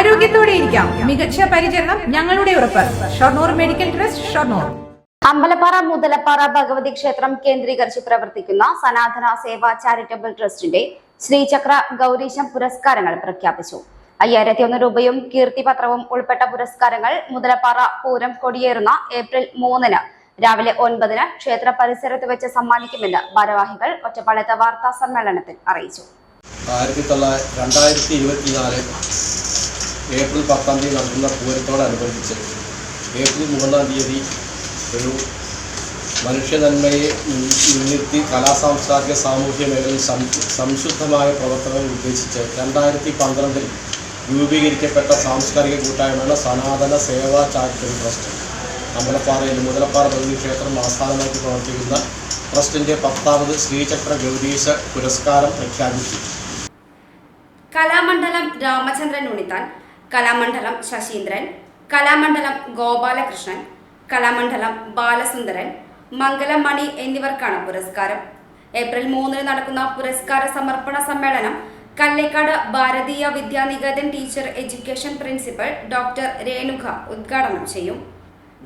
ആരോഗ്യത്തോടെ ഇരിക്കാം. മികച്ച പരിചരണം ഞങ്ങളുടെ ഉറപ്പ്. Shoranur medical trust Shoranur. Ambalappara Muthalappara Bhagavathi ക്ഷേത്രം കേന്ദ്രീകരിച്ച് പ്രവർത്തിക്കുന്ന സനാതന സേവാ ചാരിറ്റബിൾ ട്രസ്റ്റിന്റെ ശ്രീചക്ര ഗൗരീശം പുരസ്കാരങ്ങൾ പ്രഖ്യാപിച്ചു. അയ്യായിരത്തി ഒന്ന് രൂപയും കീർത്തിപത്രവും ഉൾപ്പെട്ട പുരസ്കാരങ്ങൾ മുതലപ്പാറ പൂരം കൊടിയേറുന്ന ഏപ്രിൽ മൂന്നിന് രാവിലെ ഒൻപതിന് ക്ഷേത്ര പരിസരത്ത് വെച്ച് സമ്മാനിക്കുമെന്ന് ഭാരവാഹികൾ ഒറ്റപ്പാളത്തെ വാർത്താ സമ്മേളനത്തിൽ അറിയിച്ചു. ആയിരത്തി തൊള്ളായിരത്തി രണ്ടായിരത്തി ഇരുപത്തിനാല് ഏപ്രിൽ പത്താം തീയതി നടക്കുന്ന പൂരത്തോടനുബന്ധിച്ച് ഏപ്രിൽ മൂന്നാം തീയതി ഒരു മനുഷ്യനന്മയെ മുൻ- മുൻനിർത്തി കലാ സാംസ്കാരിക സാമൂഹ്യ മേഖലയിൽ സംശുദ്ധമായ പ്രവർത്തനങ്ങൾ ഉദ്ദേശിച്ച് രണ്ടായിരത്തി പന്ത്രണ്ടിൽ രൂപീകരിക്കപ്പെട്ട സാംസ്കാരിക കൂട്ടായ്മയാണ് സനാതന സേവാ ചാരിറ്റബിൾ ട്രസ്റ്റ്. അമ്പലപ്പാറയിൽ മുതലപ്പാറ ഭഗവതി ക്ഷേത്രം ആസ്ഥാനമാക്കി പ്രവർത്തിക്കുന്ന ട്രസ്റ്റിന്റെ പത്താമത് ശ്രീചക്ര ഗൗരീശ പുരസ്കാരം പ്രഖ്യാപിച്ചു. കലാമണ്ഡലം രാമചന്ദ്രൻ ഉണിത്താൻ കലാമണ്ഡലം ശശീന്ദ്രൻ കലാമണ്ഡലം ഗോപാലകൃഷ്ണൻ കലാമണ്ഡലം ബാലസുന്ദരൻ മംഗലം മണി എന്നിവർക്കാണ് പുരസ്കാരം. ഏപ്രിൽ മൂന്നിന് നടക്കുന്ന പുരസ്കാര സമർപ്പണ സമ്മേളനം Kallekkad Bharatiya Vidyaniketan teacher education principal doctor Renuka ഉദ്ഘാടനം ചെയ്യും.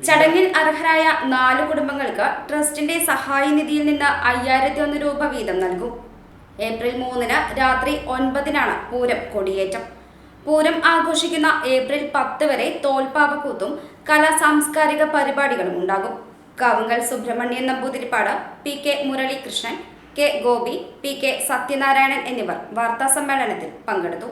ചടങ്ങിൽ അർഹരായ നാല് കുടുംബങ്ങൾക്ക് ട്രസ്റ്റിന്റെ സഹായ നിധിയിൽ നിന്ന് അയ്യായിരത്തി ഒന്ന് രൂപ വീതം നൽകും. ഏപ്രിൽ മൂന്നിന് രാത്രി ഒൻപതിനാണ് പൂരം കൊടിയേറ്റം. പൂരം ആഘോഷിക്കുന്ന ഏപ്രിൽ പത്ത് വരെ തോൽപ്പാവക്കൂത്തും കലാ സാംസ്കാരിക പരിപാടികളും ഉണ്ടാകും. Kavungal Subrahmanyan Namboothiripad P K Muralikrishnan K Gopi P K Sathyanarayanan എന്നിവർ വാർത്താ സമ്മേളനത്തിൽ പങ്കെടുത്തു.